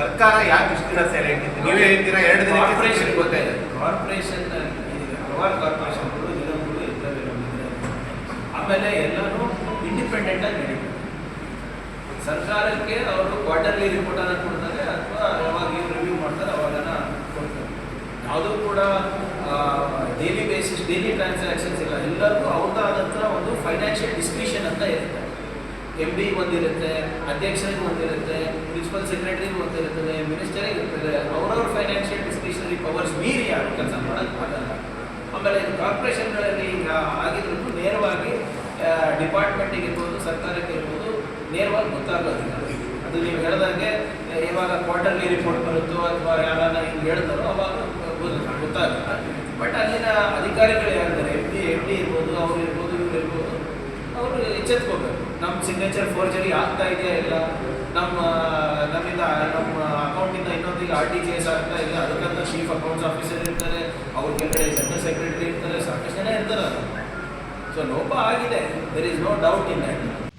ಸರ್ಕಾರ ಯಾಕೆ ಇಷ್ಟು ದಿನ ಸೈಲೆಂಟ್ ಇತ್ತು ನೀವೇ ಹೇಳ್ತೀರಾ? ಎರಡು ದಿನ ಕಾರ್ಪೊರೇಷನ್ ಗೊತ್ತಾಯ್ತು ಕಾರ್ಪೊರೇಷನ್ ಹಲವಾರು ಕಾರ್ಪೊರೇಷನ್ಗಳು ದಿನಗಳು ಇರ್ತವೆ ಆಮೇಲೆ ಎಲ್ಲರೂ ಇಂಡಿಪೆಂಡೆಂಟ್ ಆಗಿ ನಡೀತಾರೆ ಸರ್ಕಾರಕ್ಕೆ ಅವರು ಕ್ವಾರ್ಟರ್ಲಿ ರಿಪೋರ್ಟ್ ಅನ್ನ ಕೊಡ್ತಾರೆ ಅಥವಾ ಯಾವಾಗ ಏನು ರಿವ್ಯೂ ಮಾಡ್ತಾರೆ ಅವಾಗನ ಕೊಡ್ತಾರೆ. ಯಾವುದೂ ಕೂಡ ಡೈಲಿ ಬೇಸಿಸ್ ಡೈಲಿ ಟ್ರಾನ್ಸಾಕ್ಷನ್ಸ್ ಇಲ್ಲ. ಎಲ್ಲರಿಗೂ ಅವ್ರದ್ದಾದಂಥ ಒಂದು ಫೈನಾನ್ಷಿಯಲ್ ಡಿಸ್ಕ್ರಿಷನ್ ಅಂತ ಇರುತ್ತೆ. ಎಂ ಡಿ ಒಂದಿರುತ್ತೆ ಅಧ್ಯಕ್ಷರಿಗೆ ಒಂದಿರುತ್ತೆ ಪ್ರಿನ್ಸಿಪಲ್ ಸೆಕ್ರೆಟರಿಗೆ ಒಂದಿರುತ್ತದೆ ಮಿನಿಸ್ಟರಿಗೆ ಇರ್ತದೆ, ಅವರವ್ರ ಫೈನಾನ್ಷಿಯಲ್ ಡಿಸ್ಕ್ರಿಷನರಿ ಪವರ್ಸ್ ಮೀರಿ ಯಾರು ಕೆಲಸ ಮಾಡೋಕ್ಕೆ ಆಗಲ್ಲ ಆಮೇಲೆ ಕಾರ್ಪೊರೇಷನ್ಗಳಲ್ಲಿ ಈಗ ಆಗಿದ್ರು ನೇರವಾಗಿ ಡಿಪಾರ್ಟ್ಮೆಂಟಿಗೆ ಇರ್ಬೋದು ಸರ್ಕಾರಕ್ಕೆ ಇರ್ಬೋದು, ನೇರವಾಗಿ ಗೊತ್ತಾಗೋದಿಲ್ಲ. ಅದು ನೀವು ಹೇಳ್ದಂಗೆ, ಇವಾಗ ಕ್ವಾರ್ಟರ್ಲಿ ರಿಪೋರ್ಟ್ ಬರುತ್ತೋ ಅಥವಾ ಯಾರನ್ನ ಹಿಂಗೆ ಹೇಳ್ತಾರೋ ಅವಾಗ ಗೊತ್ತಾಗಲ್ಲ ಬಟ್ ಅಲ್ಲಿನ ಅಧಿಕಾರಿಗಳು ಯಾರಿದ್ದಾರೆ ಎಂ ಡಿ ಎಂ ಡಿ ಇರ್ಬೋದು ಅವ್ರು ಇರ್ಬೋದು ಇವ್ರು ಇರ್ಬೋದು ಅವರು ಎಚ್ಚೆತ್ಕೋಬೇಕು ನಮ್ಮ ಸಿಗ್ನೇಚರ್ ಫೋರ್ಜರಿ ಆಗ್ತಾ ಇದೆಯಾ ಇಲ್ಲ ನಮ್ಮ, ನಮ್ಮಿಂದ, ನಮ್ಮ ಅಕೌಂಟಿಂದ ಇನ್ನೊಂದಿಗೆ ಆರ್ ಟಿ ಜಿ ಎಸ್ ಆಗ್ತಾ ಇದೆ. ಅದಕ್ಕಂತ ಚೀಫ್ ಅಕೌಂಟ್ಸ್ ಆಫೀಸರ್ ಇರ್ತಾರೆ. ಅವ್ರ ಕೆಳಗಡೆ ಜನರಲ್ ಸೆಕ್ರೆಟರಿ ಇರ್ತಾರೆ. ಸಾಕಷ್ಟು ಜನ ಇರ್ತಾರೆ ಸೊ ಲೋಪ ಆಗಿದೆ. There is no doubt in that